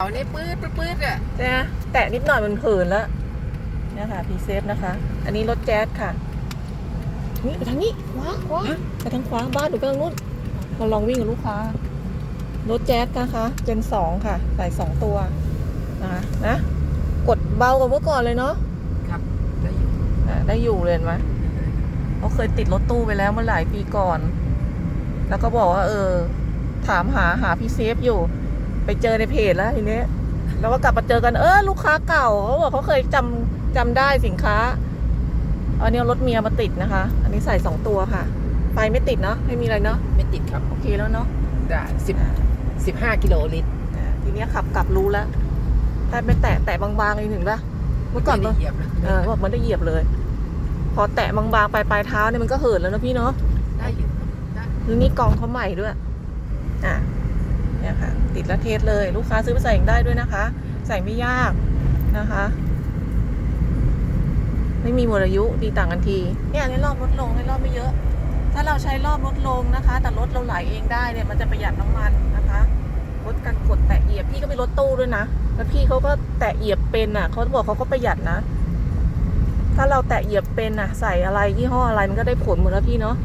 เอานี่ปื๊ดปื๊ดปื๊ดอะใช่ไหมแตะนิดหน่อยมันเหินแล้วเนี่ยค่ะพีเซฟนะคะ อันนี้รถแจ๊สค่ะนี่ไปทางนี้ขวาขวาไปทางขวาบ้านหนูไปทางนู้นเราลองวิ่งกับลูกค้ารถแจ๊สนะคะเจนสองค่ะใส่สองตัวนะคะนะกดเบากว่าเมื่อก่อนเลยเนาะครับได้อยู่อะได้อยู่เลยเห็นไหมเขาเคยติดรถตู้ไปแล้วเมื่อหลายปีก่อน แล้วก็บอกว่า เออ ถามหาหาพี่เซฟอยู่ ไปเจอในเพจแล้วทีนี้แล้วก็กลับมาเจอกันเออลูกค้าเก่าเขาบอกเขาเคยจำจำได้สินค้าอันนี้เอารถเมียมาติดนะคะ อันนี้ใส่สองตัวค่ะไฟไม่ติดเนาะไม่มีอะไรเนาะไม่ติดครับโอเคแล้วเนาะได้สิบสิบห้ากิโลลิตรอ่าทีนี้ขับกลับรู้แล้วแทบไม่แตะแตะบางๆเองถึงปะเมื่อก่อนไม่ปะได้เหยียบนะเออบอกมันได้เหยียบเลย พอแตะบางๆไปลายเท้าเนี่ยมันก็เหินแล้วนะพี่เนาะได้อยู่ได้หรือนี่กองเขาใหม่ด้วย อะ เนี่ยค่ะ ติดและเทสเลยลูกค้าซื้อไปใส่เองได้ด้วยนะคะ ใส่ไม่ยากนะคะ ไม่มีหมดอายุดีต่างกันทีเนี่ยในรอบลดลงในรอบไม่เยอะ ถ้าเราใช้รอบลดลงนะคะ แต่รถเราไหลเองได้เนี่ยมันจะประหยัดน้ำมันนะคะลดการกดแตะเหยียบพี่ก็มีรถตู้ด้วยนะแล้วพี่เขาก็แตะเหยียบเป็นอะเขาบอกเขาก็ประหยัดนะถ้าเราแตะเหยียบเป็นอะใส่อะไรยี่ห้ออะไรมันก็ได้ผลหมดแล้วพี่เนาะ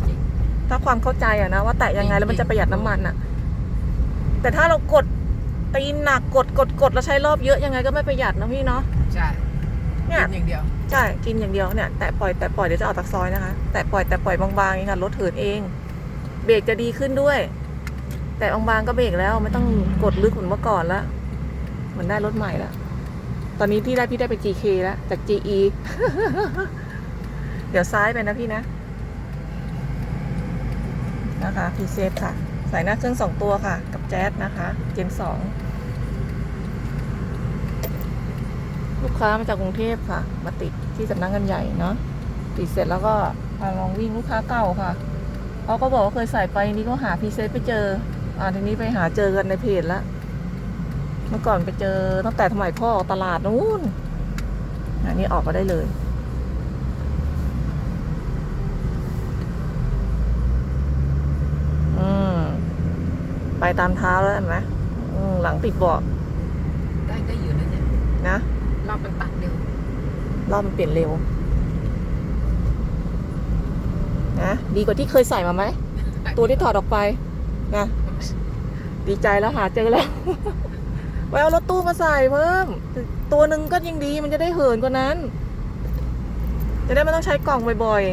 ถ้าความเข้าใจอะนะว่าแตะยังไงแล้วมันจะประหยัดน้ำมันอะ แต่ถ้าเรากดตีนหนักกดกดกดแล้วใช้รอบเยอะยังไงก็ไม่ประหยัดนะพี่เนาะใช่เนี่ยกินอย่างเดียว ใช่กินอย่างเดียวเนี่ยแตะปล่อยแตะปล่อยเดี๋ยวจะออกจากซอยนะคะ แตะปล่อยแตะปล่อยบางๆเองค่ะรถเถินเอง เบรกจะดีขึ้นด้วย แต่บางๆก็เบรกแล้วไม่ต้องกดลึกเหมือนเมื่อก่อนละเหมือนได้รถใหม่ละตอนนี้พี่ได้พี่ได้ไป GK แล้วจาก GE เดี๋ยวซ้ายไปนะพี่นะนะคะพีเซฟค่ะ ใส่หน้าเครื่องสองตัวค่ะ กับแจ๊สนะคะเจนสองลูกค้ามาจากกรุงเทพค่ะ มาติดที่สำนักงานใหญ่เนาะติดเสร็จแล้วก็พาลองวิ่งลูกค้าเก่าค่ะเขาก็บอกว่าเคยใส่ไปนี่ก็หาพีเซฟไปเจอ อ่าทีนี้ไปหาเจอกันในเพจล้วเมื่อก่อนไปเจอตั้งแต่สมัยพ่อออกตลาดนู้นอันนี้ออกมาได้เลย อืม ไปตามเท้าแล้วเห็นไหมอืมหลังติดเบาะได้ได้อยู่นะเนี่ยนะรอบมันตัดเร็วรอบมันเปลี่ยนเร็วนะดีกว่าที่เคยใส่มาไหม ตัวที่ถอดออกไปนะดีใจแล้วหาเจอแล้วไปเอารถตู้มาใส่เพิ่ม ตัวหนึ่งก็ยังดีมันจะได้เหินกว่านั้น จะได้ไม่ต้องใช้กล่องบ่อย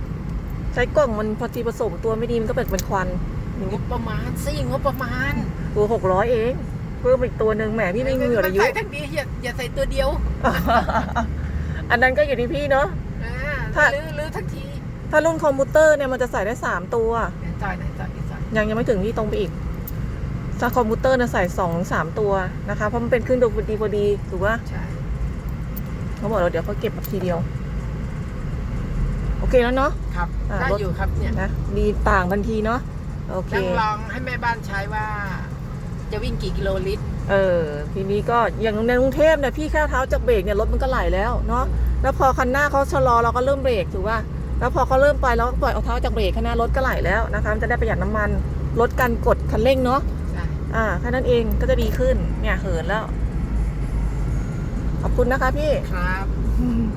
ๆ ใช้กล่องมันพอทีผสมตัวไม่ดีมันก็เป็นเป็นควันอย่า งงนี้บประมาณสิงบประมาณตัวหกร้อยเองเพิ่มอีกตัวหนึ่งแหมพี่ไม่มีเหงื่ออายุใส่ทั้งดีอย่าอย่าใส่ตัวเดียว อันนั้นก็อยู่ที่พี่เนาะอ่าถ้าลื้อลื้อทั้งที ถ้ารุ่นคอมพิวเตอร์เนี่ยมันจะใส่ได้สามตัวเดี๋ยวจอยไหนจอยอีกจอยยังยังไม่ถึงที่ตรงไปอีกถ้าคอมพิวเตอร์เนี่ยใส่สองสามตัวนะคะ เพราะมันเป็นเครื่องดูพอดีพอดีถูกปะใช่เขาบอกเราเดี๋ยวเขาเก็บมาทีเดียว โอเคแล้วเนาะครับอ่าได้รถอยู่ครับเนี่ยนะดีต่างทันทีเนาะ โอเคนั่งลองให้แม่บ้านใช้ว่า จะวิ่งกี่กิโลลิตร เออ ทีนี้ก็อย่างในกรุงเทพเนี่ยพี่แค่เท้าจากเบรกเนี่ยรถมันก็ไหลแล้วเนาะ แล้วพอคันหน้าเขาชะลอเราก็เริ่มเบรกถูกป่ะ แล้วพอเขาเริ่มไปเราก็ปล่อยเอาเท้าจากเบรกข้างหน้ารถก็ไหลแล้วนะคะมันจะได้ประหยัดน้ำมันลดการกดคันเร่งเนาะ ใช่ อ่าแค่นั้นเองก็จะดีขึ้น เนี่ยเหินแล้ว ขอบคุณนะคะพี่ ครับ อืม